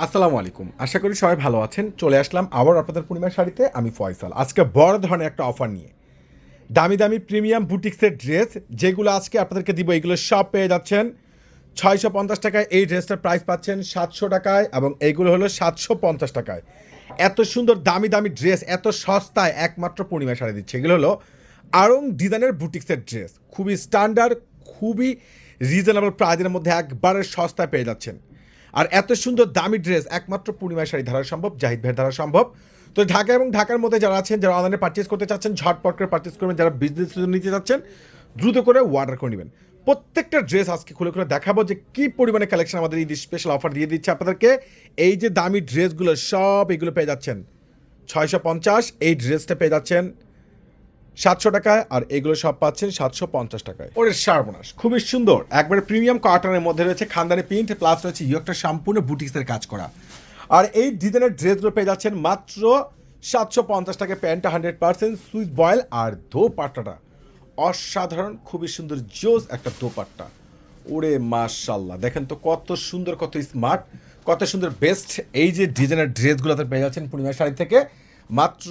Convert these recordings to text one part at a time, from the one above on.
আসসালামু আলাইকুম। আশা করি সবাই ভালো আছেন। চলে আসলাম আবার আপনাদের পূর্ণিমার শাড়িতে। আমি ফয়সাল। আজকে বড় ধরনের একটা অফার নিয়ে। দামি দামি প্রিমিয়াম বুটিক্সের ড্রেস যেগুলো আজকে আপনাদেরকে দিব, এগুলো সব পেয়ে যাচ্ছেন। ছয়শো পঞ্চাশ টাকায় এই ড্রেসটার প্রাইস পাচ্ছেন সাতশো টাকায় এবং এইগুলো হলো সাতশো পঞ্চাশ টাকায়। এত সুন্দর দামি দামি ড্রেস এত সস্তায় একমাত্র পূর্ণিমা শাড়ি দিচ্ছে। এগুলো হলো আরং ডিজাইনের বুটিক্সের ড্রেস খুবই স্ট্যান্ডার্ড খুবই রিজনেবল প্রাইজের মধ্যে একবারে সস্তায় পেয়ে যাচ্ছেন। আর এত সুন্দর দামি ড্রেস একমাত্র পূর্ণিমা শাড়ি ধারা সম্ভব, জাহিদ ভাইয়ের ধারা সম্ভব। তো ঢাকা এবং ঢাকার মধ্যে যারা আছেন, যারা অনলাইনে পারচেস করতে চাচ্ছেন, ঝটপট করে পারচেস করবেন, যারা বিজনেস নিতে চাচ্ছেন, দ্রুত করে অর্ডার করে নেবেন। প্রত্যেকটা ড্রেস আজকে খুলে খুলে দেখাবো যে কী পরিমাণে কালেকশন আমাদের এই স্পেশাল অফার দিয়ে দিচ্ছে আপনাদেরকে। এই যে দামি ড্রেসগুলো সব এগুলো পেয়ে যাচ্ছেন। ছয়শো পঞ্চাশ, এই ড্রেসটা পেয়ে যাচ্ছেন সাতশো টাকায় আর এগুলো সব পাচ্ছেন সাতশো পঞ্চাশ টাকায়। ওরে সর্বনাশ, খুবই সুন্দর। একবারে প্রিমিয়াম কটনের মধ্যে রয়েছে খানদানি প্রিন্ট প্লাস রয়েছে ইয়কটা সম্পূর্ণ বুটিক্সের কাজ করা। আর এই ডিজাইনের ড্রেসগুলো পেয়ে যাচ্ছেন মাত্র সাতশো পঞ্চাশ টাকা প্যান্টটা হান্ড্রেড পার্সেন্ট সুইচ বয়েল আর দোপাট্টাটা। অসাধারণ, খুবই সুন্দর, জোস একটা দোপাট্টা। ওরে মাশাল্লাহ, দেখেন তো কত সুন্দর, কত স্মার্ট কত সুন্দর বেস্ট এই যে ডিজাইনের ড্রেসগুলোতে পেয়ে যাচ্ছেন পূর্ণিমা শাড়ি থেকে। মাত্র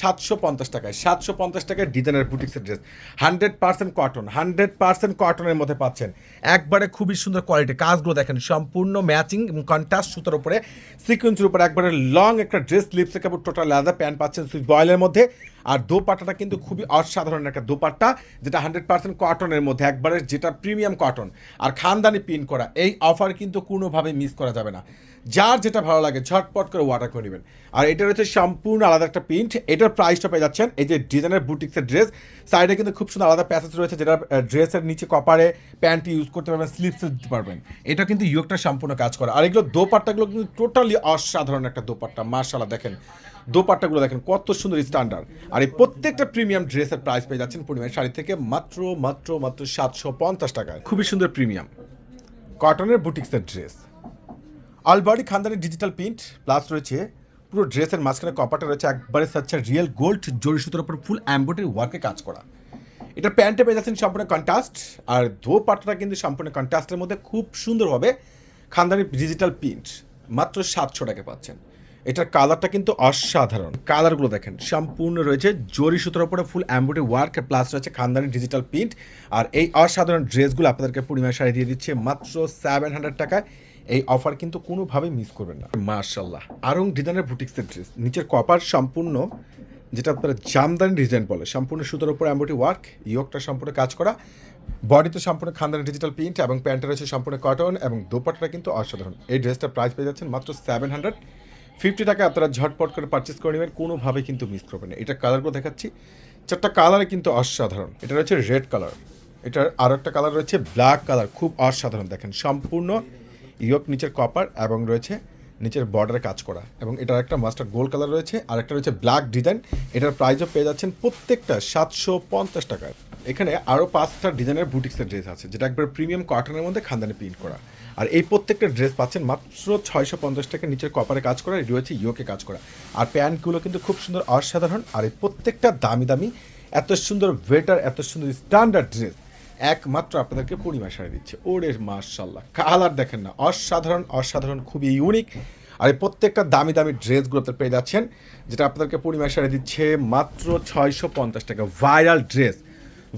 সাতশো পঞ্চাশ টাকায়, সাতশো পঞ্চাশ টাকায় ডিজাইনের বুটিক্সের dress hundred percent cotton hundred percent কটনের মধ্যে পাচ্ছেন। একবারে খুবই সুন্দর কোয়ালিটি কাজগুলো দেখেন, সম্পূর্ণ ম্যাচিং এবং কন্ট্রাস্ট সুতার উপরে সিকুয়েন্সের উপরে একবারে লং একটা ড্রেস লিপসে কাপড় টোটাল আলাদা প্যান্ট পাচ্ছেন সুইচ বয়েলের মধ্যে। আর দোপাট্টাটা কিন্তু খুবই অসাধারণ একটা দোপাট্টা, যেটা হান্ড্রেড পার্সেন্ট কটনের মধ্যে, একবারে যেটা প্রিমিয়াম কটন আর খানদানি পিন করা, এই অফার কিন্তু কোনোভাবে মিস করা যাবে না। যার যেটা ভালো লাগে, ঝটপট করে ওয়াটার করে নেবেন। আর এটা রয়েছে সম্পূর্ণ আলাদা একটা প্রিন্ট এটার প্রাইসটা পেয়ে যাচ্ছেন, এই যে ডিজাইনের বুটিক্সের ড্রেস সাইডে কিন্তু খুব সুন্দর আলাদা প্যাসেজ রয়েছে, যেটা ড্রেসের নিচে কপারে প্যান্ট ইউজ করতে পারবেন স্লিপস দিতে পারবেন। এটা কিন্তু ইয়োগটা সম্পূর্ণ কাজ করে। আর এগুলো দোপাট্টাগুলো কিন্তু টোটালি অসাধারণ একটা দোপাট্টা মার্শাল্লাহ দেখেন। দোপাট্টাগুলো দেখেন, কত সুন্দর স্ট্যান্ডার্ড আর এই প্রত্যেকটা প্রিমিয়াম ড্রেসের প্রাইস পেয়ে যাচ্ছেন পূর্ণিমার শাড়ি থেকে মাত্র মাত্র মাত্র সাতশো পঞ্চাশ টাকায়। খুবই সুন্দর প্রিমিয়াম কটনের বুটিক্সের ড্রেস অলবডি খানদানি ডিজিটাল প্রিন্ট প্লাস রয়েছে পুরো ড্রেসের মাঝখানে কপাটা রয়েছে একবারে সাচ্ছা রিয়েল গোল্ড জরি সুতোর উপর ফুল অ্যাম্বোটারি ওয়ার্কে কাজ করা। এটা প্যান্টে পেয়ে যাচ্ছেন সম্পূর্ণ কন্ট্রাস্ট আর ধো পাটটা কিন্তু সম্পূর্ণ কন্ট্রাস্টের মধ্যে খুব সুন্দর হবে খানদানি ডিজিটাল প্রিন্ট মাত্র সাতশো টাকা পাচ্ছেন। এটার কালারটা কিন্তু অসাধারণ। কালারগুলো দেখেন, সম্পূর্ণ রয়েছে জরি সুতোর উপরে ফুল অ্যাম্বোটারি ওয়ার্ক প্লাস রয়েছে খানদানি ডিজিটাল প্রিন্ট আর এই অসাধারণ ড্রেসগুলো আপনাদেরকে পূর্ণিমা শাড়ি দিয়ে দিচ্ছে মাত্র সেভেন হান্ড্রেড টাকায়। এই অফার কিন্তু কোনোভাবেই মিস করবেন না। মার্শাল্লাহ আরং ডিজাইনের বুটিক্সের ড্রেস নিচের কপার সম্পূর্ণ, যেটা আপনারা জামদানি ডিজাইন বলে, সম্পূর্ণ সুতোর উপর অ্যাম্বোটি ওয়ার্ক ইয়কটা সম্পূর্ণ কাজ করা। বডিতে সম্পূর্ণ খানদানি ডিজিটাল প্রিন্ট এবং প্যান্টটা রয়েছে সম্পূর্ণ কটন এবং দোপাট্টাটা কিন্তু অসাধারণ। এই ড্রেসটার প্রাইস পেয়ে যাচ্ছেন মাত্র সেভেন হান্ড্রেড ফিফটি টাকা আপনারা ঝটপট করে পারচেস করে নেবেন কোনোভাবে কিন্তু মিস করবেন না। এটা কালারগুলো দেখাচ্ছি। চারটা কালারে কিন্তু অসাধারণ। এটা রয়েছে রেড কালার এটার আরও একটা কালার রয়েছে ব্ল্যাক কালার খুব অসাধারণ দেখেন। সম্পূর্ণ ইয়ক নিচের কপার এবং রয়েছে নিচের বর্ডারে কাজ করা। এবং এটার একটা মাস্টার গোল্ড কালার রয়েছে, আর একটা রয়েছে ব্ল্যাক ডিজাইন এটার প্রাইসও পেয়ে যাচ্ছেন প্রত্যেকটা সাতশো পঞ্চাশ টাকায়। এখানে আরও পাঁচটা ডিজাইনের বুটিক্সের ড্রেস আছে, যেটা একবার প্রিমিয়াম কটনের মধ্যে খানদানি প্রিন্ট করা। আর এই প্রত্যেকটা ড্রেস পাচ্ছেন মাত্র ছয়শো পঞ্চাশ টাকা, নিচের কপারে কাজ করা রয়েছে ইয়োকে কাজ করা। আর প্যান্টগুলো কিন্তু খুব সুন্দর অসাধারণ, আর এই প্রত্যেকটা দামি দামি, এত সুন্দর ওয়েটার এত সুন্দর স্ট্যান্ডার্ড ড্রেস একমাত্র আপনাদেরকে পূর্ণিমা শাড়ি দিচ্ছে। ওরে মার্শাল্লাহ কালার দেখেন না, অসাধারণ অসাধারণ, খুবই ইউনিক আর এই প্রত্যেকটা দামি দামি ড্রেসগুলোতে পেয়ে যাচ্ছেন, যেটা আপনাদেরকে পূর্ণিমা শাড়ি দিচ্ছে মাত্র ছয়শো পঞ্চাশ টাকা। ভাইরাল ড্রেস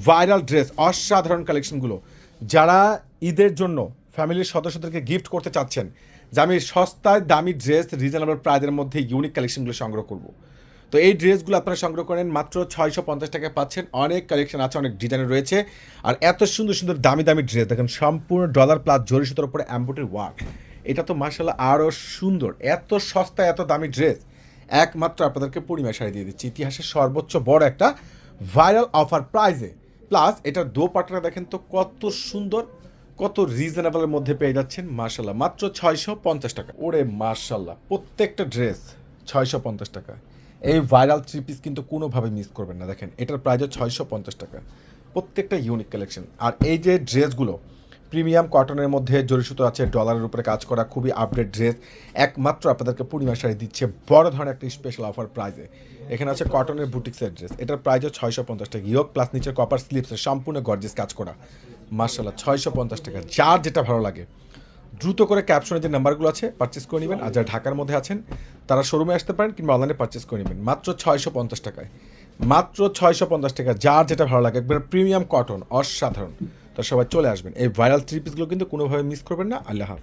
ভাইরাল ড্রেস, অসাধারণ কালেকশনগুলো। যারা ঈদের জন্য ফ্যামিলির সদস্যদেরকে গিফট করতে চাচ্ছেন, যে আমি সস্তায় দামি ড্রেস রিজনেবল প্রাইজের মধ্যে ইউনিক কালেকশনগুলো সংগ্রহ করব। তো এই ড্রেসগুলো আপনারা সংগ্রহ করেন মাত্র ছয়শো পঞ্চাশ টাকায় পাচ্ছেন। অনেক কালেকশন আছে, অনেক ডিজাইন রয়েছে। আর এত সুন্দর সুন্দর, দামি দামি ড্রেস দেখেন সম্পূর্ণ ডলার প্লাস জরি সুতোর উপরে অ্যাম্বোটের ওয়ার্ক এটা তো মার্শাল্লাহ আরও সুন্দর, এত সস্তা এত দামি ড্রেস একমাত্র আপনাদেরকে পূর্ণিমা শাড়ি দিয়ে দিচ্ছি। ইতিহাসের সর্বোচ্চ বড় একটা ভাইরাল অফার প্রাইজে প্লাস এটার দো পাটটা দেখেন তো কত সুন্দর, কত রিজনেবলের মধ্যে পেয়ে যাচ্ছেন। মার্শাল্লাহ মাত্র ছয়শো পঞ্চাশ টাকা। ওরে মার্শাল্লাহ প্রত্যেকটা ড্রেস ছয়শো পঞ্চাশ টাকা। এই ভাইরাল থ্রি পিস কিন্তু কোনোভাবে মিস করবেন না। দেখেন, এটার প্রাইসও ছয়শো পঞ্চাশ টাকা। প্রত্যেকটা ইউনিক কালেকশন আর এই যে ড্রেসগুলো প্রিমিয়াম কটনের মধ্যে সুতো আছে ডলারের উপরে কাজ করা খুবই আপডেট ড্রেস একমাত্র আপনাদেরকে পূর্ণিমা শাড়ি দিচ্ছে বড় ধরনের একটা স্পেশাল অফার প্রাইজে এখানে আছে কটনের বুটিক্সের ড্রেস এটার প্রাইসও ছয়শো পঞ্চাশ টাকা। ইয়োগ প্লাস নিচের কপার স্লিপসের সম্পূর্ণ গর্জেস কাজ করা। মার্শাল্লাহ ছয়শো পঞ্চাশ টাকা। যার যেটা ভালো লাগে। দ্রুত করে ক্যাপশনে যে নাম্বারগুলো আছে পারচেস করে নেবেন। আর যারা ঢাকার মধ্যে আছেন, তারা শোরুমে আসতে পারেন কিংবা অনলাইনে পারচেস করে নেবেন। মাত্র ছয়শো পঞ্চাশ টাকায়। মাত্র ছয়শো পঞ্চাশ টাকা যার যেটা ভালো লাগে, একবার প্রিমিয়াম কটন অসাধারণ। তো সবাই চলে আসবেন। এই ভাইরাল থ্রি পিসগুলো কিন্তু কোনোভাবে মিস করবেন না। আল্লাহ